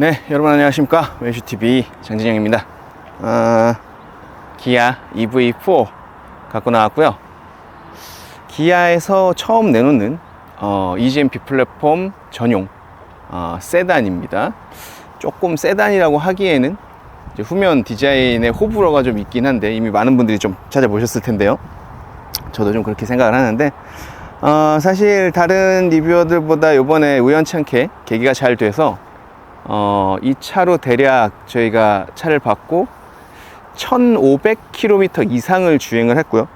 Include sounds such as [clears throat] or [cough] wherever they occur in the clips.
네, 여러분 안녕하십니까? 왼슈TV 장진영입니다. 어, 기아 EV4 갖고 나왔고요. 기아에서 처음 내놓는 어, EGMP 플랫폼 전용 어, 세단입니다. 조금 세단이라고 하기에는 후면 디자인에 호불호가 좀 있긴 한데 이미 많은 분들이 좀 찾아보셨을 텐데요. 저도 좀 그렇게 생각을 하는데 어, 사실 다른 리뷰어들보다 이번에 우연찮게 계기가 잘 돼서 어, 이 차로 대략 저희가 차를 받고 1500km 이상을 주행을 했고요.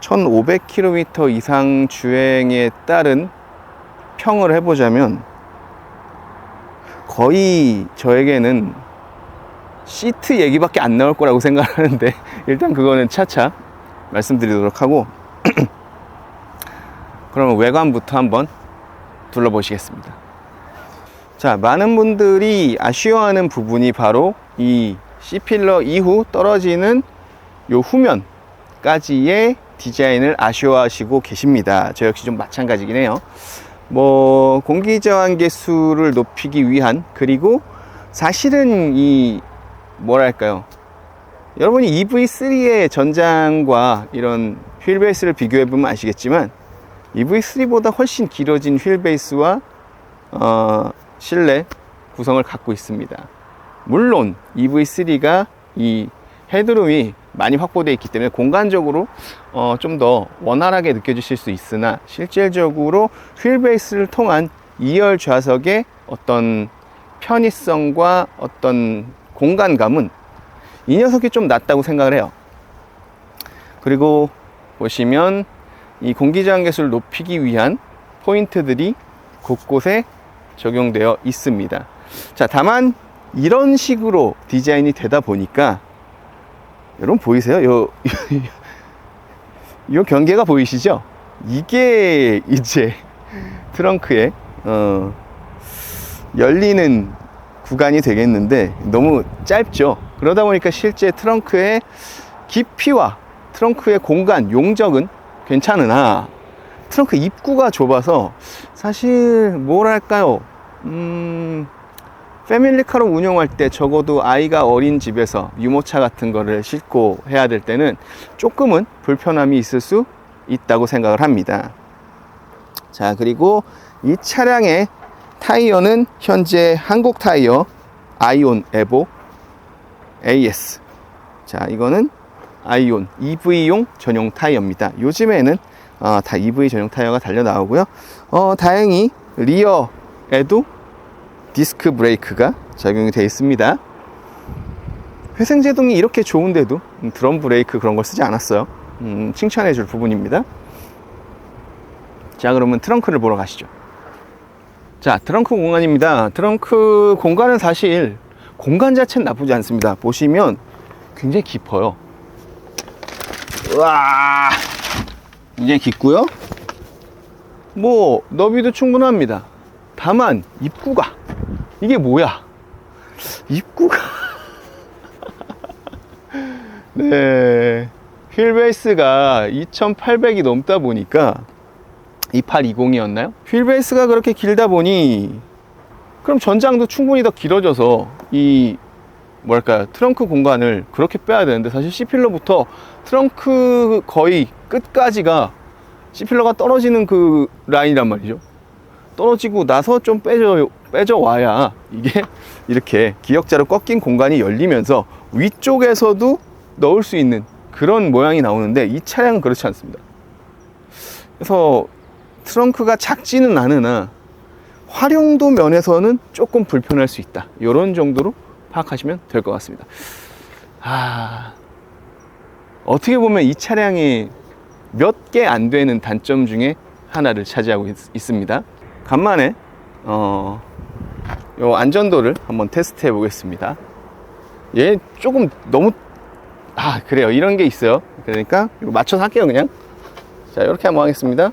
1500km 이상 주행에 따른 평을 해보자면 거의 저에게는 시트 얘기밖에 안 나올 거라고 생각하는데 [laughs] 일단 그거는 차차 말씀드리도록 하고 [clears throat] 그러면 외관부터 한번 둘러보시겠습니다. 자, 많은 분들이 아쉬워하는 부분이 바로 이 C필러 이후 떨어지는 요 후면까지의 디자인을 아쉬워하시고 계십니다. 저 역시 좀 마찬가지긴 해요. 뭐 공기 저항 개수를 높이기 위한 그리고 사실은 이 뭐랄까요? 여러분이 EV3의 전장과 이런 휠베이스를 비교해 보면 아시겠지만 EV3보다 훨씬 길어진 휠베이스와 어, 실내 구성을 갖고 있습니다. 물론 EV3가 이 헤드룸이 많이 확보되어 있기 때문에 공간적으로 어, 좀 더 원활하게 느껴지실 수 있으나 실질적으로 휠베이스를 통한 2열 좌석의 어떤 편의성과 어떤 공간감은 이 녀석이 좀 낫다고 생각을 해요. 그리고 보시면 이 공기저항 개수를 높이기 위한 포인트들이 곳곳에 적용되어 있습니다. 자, 다만 이런 식으로 디자인이 되다 보니까 여러분 보이세요? 요, 요 경계가 보이시죠? 이게 이제 트렁크에 어, 열리는 구간이 되겠는데 너무 짧죠. 그러다 보니까 실제 트렁크의 깊이와 트렁크의 공간 용적은 괜찮으나 트렁크 입구가 좁아서 사실 뭐랄까요? 음 패밀리카로 운영할 때 적어도 아이가 어린 집에서 유모차 같은 거를 싣고 해야 될 때는 조금은 불편함이 있을 수 있다고 생각을 합니다. 자 그리고 이 차량의 타이어는 현재 한국 타이어 아이온 에보 AS 자 이거는 아이온 EV용 전용 타이어입니다. 요즘에는 어, 다 EV 전용 타이어가 달려 나오고요. 어, 다행히 리어에도 디스크 브레이크가 적용이 되어 있습니다. 회생 제동이 이렇게 좋은데도 드럼 브레이크 그런 걸 쓰지 않았어요. 음, 칭찬해 줄 부분입니다. 자 그러면 트렁크를 보러 가시죠. 자 트렁크 공간입니다. 트렁크 공간은 사실 공간 자체는 나쁘지 않습니다. 보시면 굉장히 깊어요. 우와 굉장히 깊고요. 뭐 너비도 충분합니다. 다만 입구가 이게 뭐야? 입구가 [laughs] 네. 휠베이스가 2800이 넘다 보니까 2820이었나요? 휠베이스가 그렇게 길다 보니 그럼 전장도 충분히 더 길어져서 이 뭐랄까 트렁크 공간을 그렇게 빼야 되는데 사실 C필러부터 트렁크 거의 끝까지가 C필러가 떨어지는 그 라인이란 말이죠. 떨어지고 나서 좀 빼져, 빼져 와야 이게 [laughs] 이렇게 기역자로 꺾인 공간이 열리면서 위쪽에서도 넣을 수 있는 그런 모양이 나오는데 이 차량은 그렇지 않습니다. 그래서 트렁크가 작지는 않으나 활용도 면에서는 조금 불편할 수 있다. 이런 정도로 파악하시면 될 것 같습니다. 아, 어떻게 보면 이 차량이 몇 개 안 되는 단점 중에 하나를 차지하고 있, 있습니다. 간만에 어, 요 안전도를 한번 테스트 해 보겠습니다. 얘 조금 너무 아 그래요. 이런 게 있어요. 그러니까 맞춰서 할게요 그냥. 자 이렇게 한번 하겠습니다.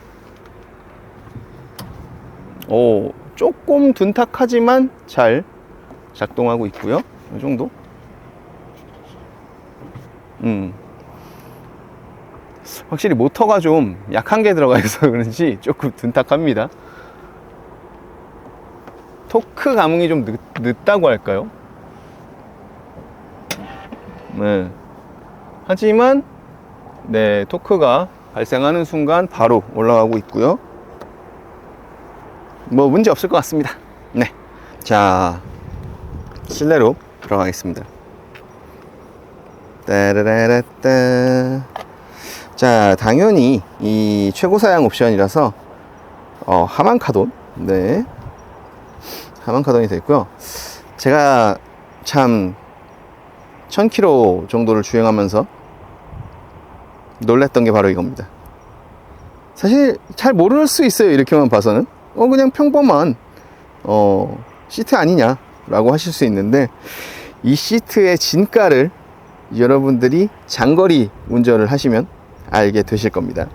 오 조금 둔탁하지만 잘 작동하고 있고요 이 정도 음 확실히 모터가 좀 약한 게 들어가 있어 그런지 조금 둔탁합니다 토크 감흥이 좀 늦, 늦다고 할까요? 네. 하지만 네 토크가 발생하는 순간 바로 올라가고 있고요. 뭐 문제 없을 것 같습니다. 네. 자 실내로 들어가겠습니다. 따라라라따. 자 당연히 이 최고 사양 옵션이라서 어, 하만 카돈 네 하만 카돈이 됐고요. 제가 참 1000km 정도를 주행하면서 놀랬던 게 바로 이겁니다. 사실 잘 모를 수 있어요. 이렇게만 봐서는. 어, 그냥 평범한, 어, 시트 아니냐 라고 하실 수 있는데, 이 시트의 진가를 여러분들이 장거리 운전을 하시면 알게 되실 겁니다.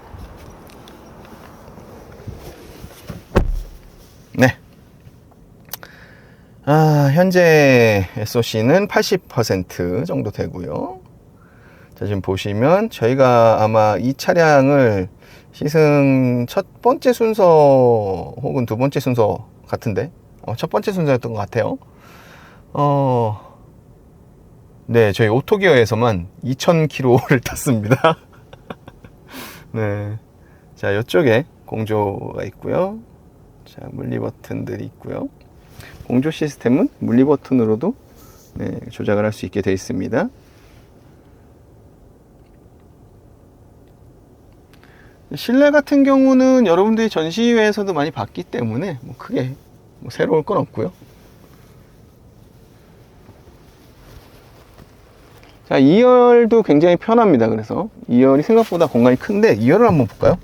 네. 아, 현재 SOC는 80% 정도 되고요. 자, 지금 보시면 저희가 아마 이 차량을 시승 첫 번째 순서 혹은 두 번째 순서 같은데 어, 첫 번째 순서였던 것 같아요. 어, 네, 저희 오토기어에서만 2,000km를 [laughs] 탔습니다. [laughs] 네, 자 이쪽에 공조가 있고요. 자 물리 버튼들이 있고요. 공조 시스템은 물리 버튼으로도 네, 조작을 할 수 있게 되어 있습니다. 실내 같은 경우는 여러분들이 전시회에서도 많이 봤기 때문에 뭐 크게 뭐 새로울 건 없고요. 자, 2열도 굉장히 편합니다. 그래서 2열이 생각보다 공간이 큰데 2열을 한번 볼까요?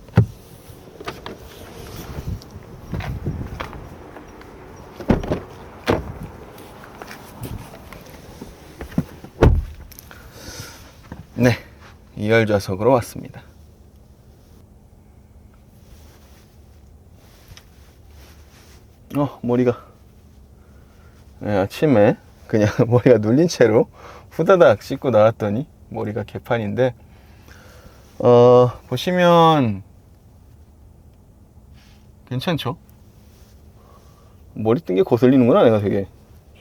네, 2열 좌석으로 왔습니다. 어, 머리가. 네, 아침에 그냥 [laughs] 머리가 눌린 채로 후다닥 씻고 나왔더니 머리가 개판인데, 어, 보시면 괜찮죠? 머리 뜬 게 거슬리는구나, 내가 되게.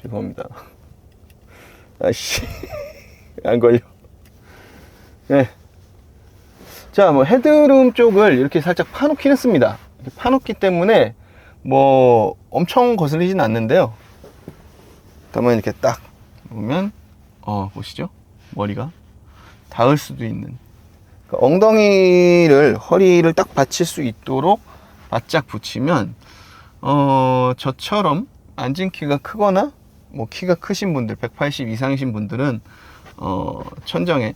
죄송합니다. [laughs] 아씨, [laughs] 안 걸려. 네. 자, 뭐 헤드룸 쪽을 이렇게 살짝 파놓긴 했습니다. 파놓기 때문에 뭐 엄청 거슬리진 않는데요. 다만 이렇게 딱 보면 어 보시죠 머리가 닿을 수도 있는 그러니까 엉덩이를 허리를 딱 받칠 수 있도록 바짝 붙이면 어 저처럼 앉은 키가 크거나 뭐 키가 크신 분들 180 이상이신 분들은 어 천정에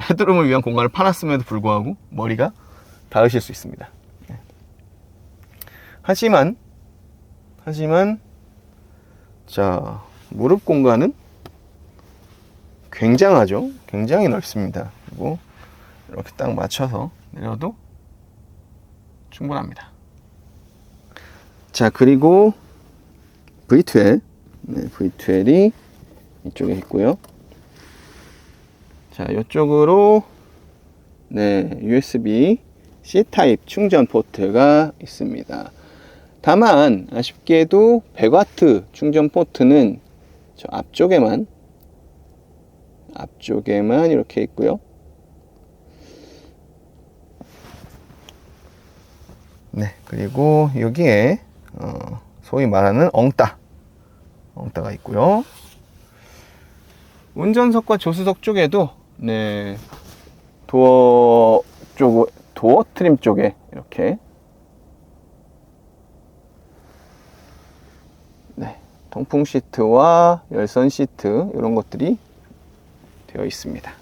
헤드룸을 위한 공간을 파놨음에도 불구하고 머리가 닿으실 수 있습니다. 네. 하지만 하지만 자 무릎 공간은 굉장하죠. 굉장히 넓습니다. 그리고 이렇게 딱 맞춰서 내려도 충분합니다. 자 그리고 V12 네, V12이 이쪽에 있고요. 자, 이쪽으로 네, USB C 타입 충전 포트가 있습니다. 다만 아쉽게도 100W 충전 포트는 저 앞쪽에만 앞쪽에만 이렇게 있고요. 네, 그리고 여기에 어, 소위 말하는 엉따 엉따가 있고요. 운전석과 조수석 쪽에도 네 도어 쪽 도어 트림 쪽에 이렇게 네 통풍 시트와 열선 시트 이런 것들이 되어 있습니다.